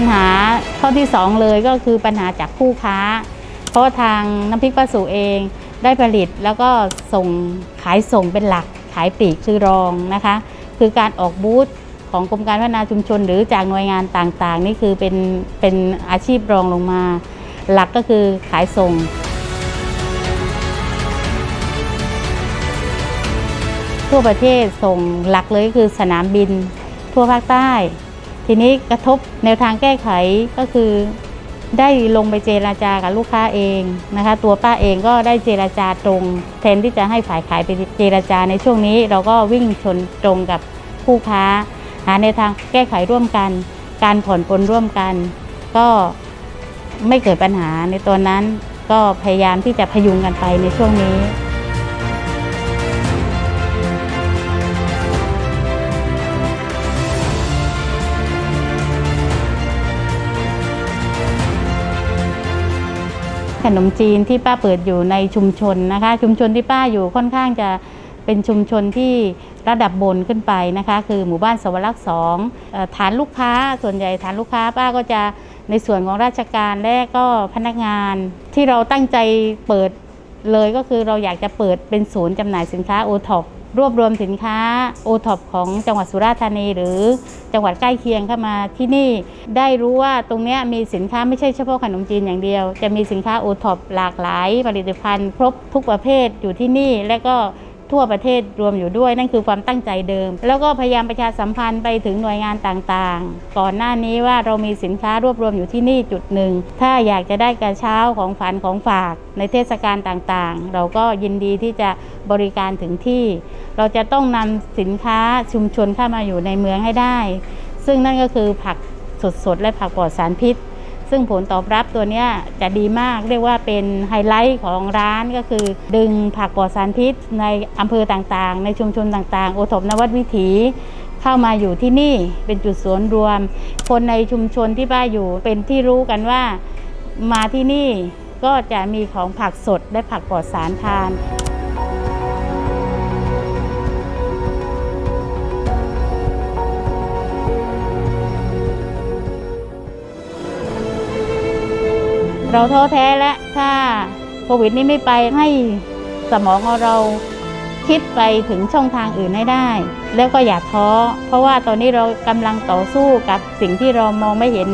ปัญหาข้อที่สองเลยก็คือปัญหาจากผู้ค้า เพราะว่าทางน้ำพริกป้าสุเองได้ผลิตแล้วก็ส่งขายส่งเป็นหลักขายปลีกคือรองนะคะ คือการออกบูธของกรมการพัฒนาชุมชน หรือจากหน่วยงานต่างๆ นี่คือเป็นเป็นอาชีพรองลงมา หลักก็คือขายส่งทั่วประเทศส่งหลักเลยก็คือสนามบิน ทั่วภาคใต้ ทีนี้กระทบแนวทางแก้ไขก็คือได้ลงไปเจราจากับลูกค้าเองนะคะ ตัวป้าเองก็ได้เจราจาตรงแทนที่จะให้ฝ่ายขายไปเจราจาในช่วงนี้ เราก็วิ่งชนตรงกับผู้ค้า หาแนทางแก้ไขร่วมกัน การผ่อนปลนร่วมกัน ก็ไม่เกิดปัญหาในตอนนั้นก็พยายามที่จะพยุงกันไปในช่วงนี้ ขนมจีนที่ป้าเปิดอยู่ในชุมชนนะคะ ชุมชนที่ป้าอยู่ค่อนข้างจะเป็นชุมชนที่ระดับบนขึ้นไปนะคะ คือหมู่บ้านสวรักษ์สองฐานลูกค้าส่วนใหญ่ฐานลูกค้าป้าก็จะในส่วนของราชการและก็พนักงาน ที่เราตั้งใจเปิดเลยก็คือเราอยากจะเปิดเป็นศูนย์จำหน่ายสินค้าโอท็อป รวบรวมสินค้าโอท็อปของจังหวัดสุราษฎร์ธานี หรือจังหวัดใกล้เคียงเข้ามาที่นี่ได้รู้ว่าตรงนี้มีสินค้าไม่ใช่เฉพาะขนมจีนอย่างเดียว จะมีสินค้าโอท็อปหลากหลายผลิตภัณฑ์ ครบทุกประเภทอยู่ที่นี่และก็ ทั่วประเทศรวมอยู่ด้วย นั่นคือความตั้งใจเดิม แล้วก็พยายามประชาสัมพันธ์ไปถึงหน่วยงานต่างๆ ก่อนหน้านี้ว่าเรามีสินค้ารวบรวมอยู่ที่นี่จุดหนึ่ง ถ้าอยากจะได้กระเช้าของฝันของฝาก ในเทศกาลต่างๆ เราก็ยินดีที่จะบริการถึงที่ เราจะต้องนำสินค้าชุมชนเข้ามาอยู่ในเมืองให้ได้ ซึ่งนั่นก็คือผักสดๆและผักปลอดสารพิษ ซึ่งผลตอบรับตัวนี้จะดีมากเรียกว่าเป็นไฮไลท์ของร้านก็คือ ดึงผักปลอดสารพิษในอำเภอต่างๆ ในชุมชนต่างๆ โอทบนวัดวิถีเข้ามาอยู่ที่นี่เป็นจุดศูนย์รวม คนในชุมชนที่ป้าอยู่เป็นที่รู้กันว่ามาที่นี่ก็จะมีของผักสดและผักปลอดสารทาน เราท้อแท้และถ้าโควิดนี้ไม่ไปให้สมองของเราคิดไปถึงช่องทางอื่นให้ได้ แล้วก็อย่าท้อ เพราะว่าตอนนี้เรากำลังต่อสู้กับสิ่งที่เรามองไม่เห็น